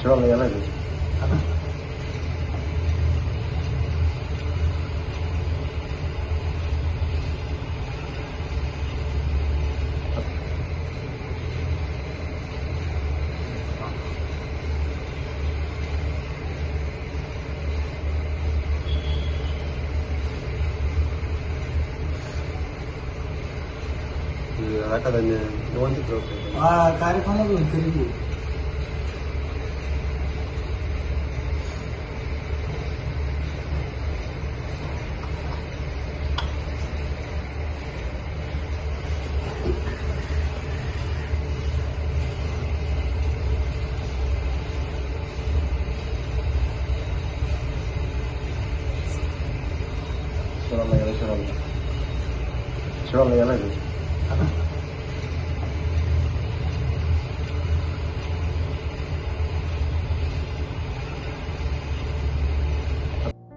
Surely really love Caraca, Daniel, eu onde troca? Ah, ಕಾರ್ಯಕ್ರಮಗಳು ತಿರುಗಿ ಶಿವಮ್ಮ ಎಲ್ಲ ಶಿವಮ್ಮ ಎಲ್ಲ ಇದೆ